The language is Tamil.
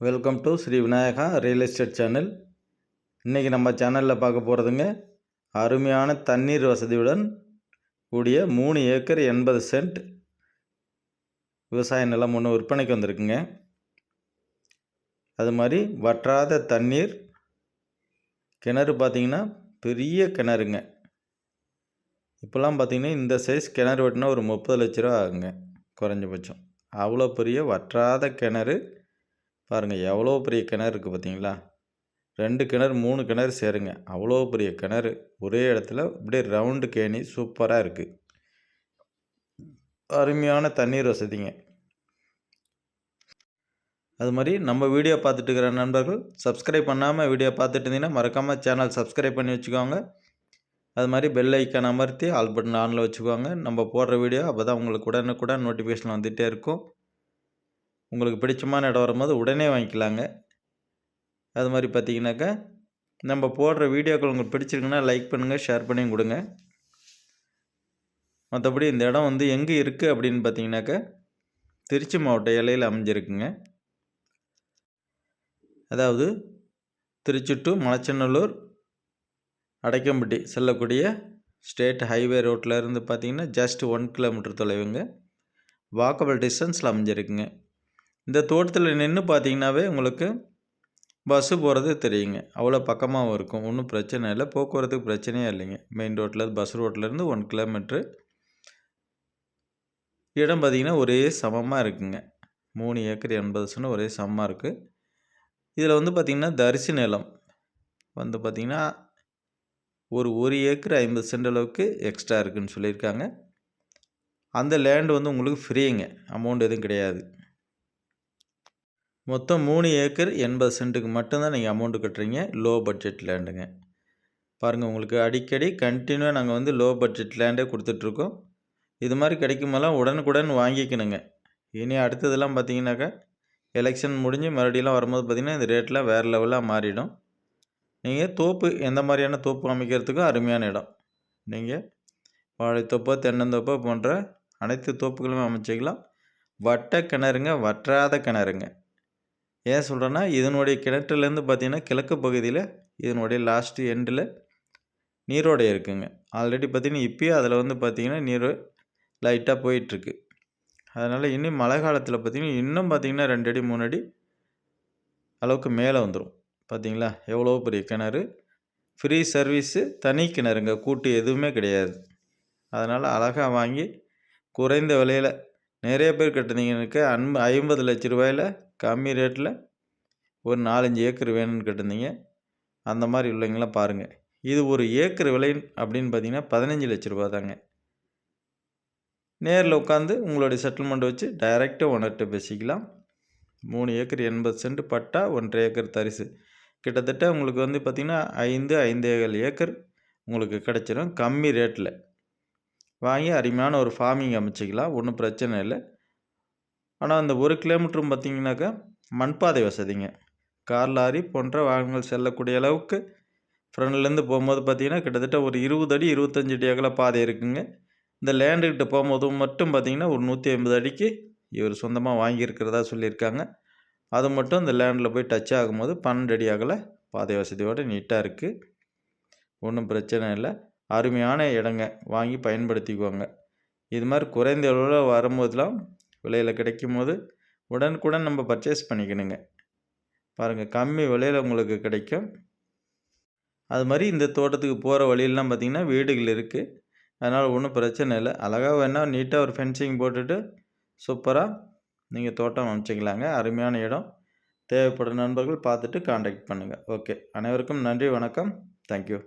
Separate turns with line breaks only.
Welcome to Shri Vinayaka real estate channel இன்றைக்கி நம்ம சேனலில் பார்க்க போகிறதுங்க அருமையான தண்ணீர் வசதியுடன் கூடிய மூணு ஏக்கர் எண்பது சென்ட் விவசாய நிலம் ஒன்று விற்பனைக்கு வந்திருக்குங்க. அது மாதிரி வற்றாத தண்ணீர் கிணறு பார்த்திங்கன்னா பெரிய கிணறுங்க. இப்போல்லாம் பார்த்திங்கன்னா இந்த சைஸ் கிணறு வெட்டினா ஒரு முப்பது லட்ச ரூபா ஆகுங்க குறைஞ்சபட்சம். அவ்வளோ பெரிய வற்றாத கிணறு பாருங்கள் எவ்வளோ பெரிய கிணறு இருக்குது பார்த்தீங்களா? ரெண்டு கிணறு மூணு கிணறு சேருங்க. அவ்வளோ பெரிய கிணறு. ஒரே இடத்துல அப்படியே ரவுண்டு கேணி சூப்பராக இருக்குது அருமையான தண்ணீர் வசதிங்க. அது மாதிரி நம்ம வீடியோ பார்த்துட்டு இருக்கிற நண்பர்கள் சப்ஸ்கிரைப் பண்ணாமல் வீடியோ பார்த்துட்டு இருந்தீங்கன்னா மறக்காமல் சேனல் சப்ஸ்கிரைப் பண்ணி வச்சுக்கோங்க. அது மாதிரி பெல் ஐக்கான் அமர்த்தி ஆல் பட்டன் ஆனில் வச்சுக்கோங்க. நம்ம போடுற வீடியோ அப்போ தான் உங்களுக்கு உடனுக்குடன் நோட்டிஃபிகேஷன் வந்துகிட்டே இருக்கும். உங்களுக்கு பிடிச்சமான இடம் வரும்போது உடனே வாங்கிக்கலாங்க. அது மாதிரி பார்த்தீங்கன்னாக்கா நம்ம போடுற வீடியோக்கள் உங்களுக்கு பிடிச்சிருக்குன்னா லைக் பண்ணுங்கள் ஷேர் பண்ணியும் கொடுங்க. மற்றபடி இந்த இடம் வந்து எங்கே இருக்குது அப்படின்னு பார்த்தீங்கன்னாக்கா திருச்சி மாவட்ட எல்லையில் அமைஞ்சிருக்குங்க. அதாவது திருச்சி டு மலச்சநல்லூர் அடைக்கம்பட்டி செல்லக்கூடிய ஸ்டேட் ஹைவே ரோட்டில் இருந்து பார்த்திங்கன்னா ஜஸ்ட் ஒன் கிலோமீட்டர் தொலைவுங்க. வாக்கபிள் டிஸ்டன்ஸில் அமைஞ்சிருக்குங்க. இந்த தோட்டத்தில் நின்று பார்த்தீங்கன்னாவே உங்களுக்கு பஸ்ஸு போகிறது தெரியுங்க. அவ்வளோ பக்கமாகவும் இருக்கும். ஒன்றும் பிரச்சனை இல்லை. போக்குவரத்துக்கு பிரச்சனையே இல்லைங்க. மெயின் ரோட்டில் பஸ் ரோட்லேருந்து ஒன் கிலோமீட்ரு இடம் பார்த்திங்கன்னா ஒரே சமமாக இருக்குங்க. மூணு ஏக்கர் எண்பது சென்ட் ஒரே சமமாக இருக்குது இதில் வந்து பார்த்திங்கன்னா தரிசி நிலம். வந்து பார்த்திங்கன்னா ஒரு ஒரு ஏக்கர் ஐம்பது சென்ட் அளவுக்கு எக்ஸ்ட்ரா இருக்குதுன்னு சொல்லியிருக்காங்க. அந்த லேண்டு வந்து உங்களுக்கு ஃப்ரீங்க அமௌண்ட் எதுவும் கிடையாது. மொத்தம் மூணு ஏக்கர் எண்பது சென்ட்டுக்கு மட்டும்தான் நீங்கள் அமௌண்ட்டு கட்டுறீங்க. லோ பட்ஜெட் லேண்டுங்க பாருங்கள் உங்களுக்கு அடிக்கடி கண்டினியூவாக நாங்கள் வந்து லோ பட்ஜெட் லேண்டே கொடுத்துட்ருக்கோம். இது மாதிரி கிடைக்குமெல்லாம் உடனுக்குடன் வாங்கிக்கணுங்க. இனி அடுத்ததெல்லாம் பார்த்தீங்கன்னாக்கா எலெக்ஷன் முடிஞ்சு மறுபடியெல்லாம் வரும்போது பார்த்திங்கன்னா இந்த ரேட்டில் வேறு லெவலாக மாறிடும். நீங்கள் தோப்பு எந்த மாதிரியான தோப்பு அமைக்கிறதுக்கும் அருமையான இடம். நீங்கள் வாழைத்தோப்போ தென்னந்தோப்போ போன்ற அனைத்து தோப்புகளுமே அமைச்சிக்கலாம். வட்ட கிணறுங்க வற்றாத கிணறுங்க. ஏன் சொல்கிறேன்னா இதனுடைய கிணற்றுலேருந்து பார்த்தீங்கன்னா கிழக்கு பகுதியில் இதனுடைய லாஸ்ட்டு எண்டில் நீரோடை இருக்குங்க. ஆல்ரெடி பார்த்திங்கன்னா இப்போயும் அதில் வந்து பார்த்திங்கன்னா நீர் லைட்டாக போயிட்டுருக்கு. அதனால் இன்னும் மழை காலத்தில் பார்த்திங்கன்னா இன்னும் பார்த்திங்கன்னா ரெண்டு அடி மூணு அடி அளவுக்கு மேலே வந்துடும் பார்த்திங்களா? எவ்வளோ பெரிய கிணறு? ஃப்ரீ சர்வீஸு தனி கிணறுங்க. கூட்டு எதுவுமே கிடையாது. அதனால் அழகாக வாங்கி குறைந்த விலையில் நிறைய பேர் கட்டுனீங்கன்னு அன்பு ஐம்பது லட்ச ரூபாயில் கம்மி ரேட்டில் ஒரு நாலஞ்சு ஏக்கர் வேணும்னு கேட்டிருந்தீங்க அந்த மாதிரி உள்ளவங்களாம் பாருங்கள் இது ஒரு ஏக்கர் விலை அப்படின்னு பார்த்தீங்கன்னா பதினஞ்சு லட்ச ரூபா தாங்க. நேரில் உட்காந்து உங்களுடைய செட்டில்மெண்ட் வச்சு டைரெக்டாக ஓனர்கிட்ட பேசிக்கலாம். மூணு ஏக்கர் எண்பது சென்ட் பட்டா ஒன்றரை ஏக்கர் தரிசு. கிட்டத்தட்ட உங்களுக்கு வந்து பார்த்திங்கன்னா ஐந்து ஐந்து ஏக்கர் உங்களுக்கு கிடச்சிரும் கம்மி ரேட்டில் வாங்கி அருமையான ஒரு ஃபார்மிங் அமைச்சிக்கலாம். ஒன்றும் பிரச்சனை இல்லை. ஆனால் அந்த ஒரு கிலோமீட்டரும் பார்த்திங்கனாக்கா மண்பாதை வசதிங்க. கார் லாரி போன்ற வாகனங்கள் செல்லக்கூடிய அளவுக்கு ஃப்ரண்ட்லேருந்து போகும்போது பார்த்திங்கன்னா கிட்டத்தட்ட ஒரு இருபது அடி இருபத்தஞ்சி அடி அகல பாதை இருக்குங்க. இந்த லேண்டுக்கிட்ட போகும்போது மட்டும் பார்த்திங்கன்னா ஒரு நூற்றி ஐம்பது அடிக்கு இவர் சொந்தமாக வாங்கியிருக்கிறதா சொல்லியிருக்காங்க. அது மட்டும் இந்த லேண்டில் போய் டச் ஆகும்போது பன்னெண்டு அடி அகல பாதை வசதியோடு நீட்டாக இருக்குது ஒன்றும் பிரச்சனை இல்லை. அருமையான இடங்க. வாங்கி பயன்படுத்திக்குவாங்க இது மாதிரி குறைந்த அளவில் வரும்போதெல்லாம் விலையில் கிடைக்கும் போது உடனுக்குடன் நம்ம பர்ச்சேஸ் பண்ணிக்கணுங்க. பாருங்கள் கம்மி விலையில் உங்களுக்கு கிடைக்கும். அது மாதிரி இந்த தோட்டத்துக்கு போகிற வழியெல்லாம் பார்த்திங்கன்னா வீடுகள் இருக்குது அதனால் ஒன்றும் பிரச்சனை இல்லை. அழகாக வேணால் நீட்டாக ஒரு ஃபென்சிங் போட்டுட்டு சூப்பராக நீங்கள் தோட்டம் அமைச்சிக்கலாங்க. அருமையான இடம். தேவைப்படும் நண்பர்கள் பார்த்துட்டு காண்டாக்ட் பண்ணுங்கள் ஓகே அனைவருக்கும் நன்றி வணக்கம். தேங்க்யூ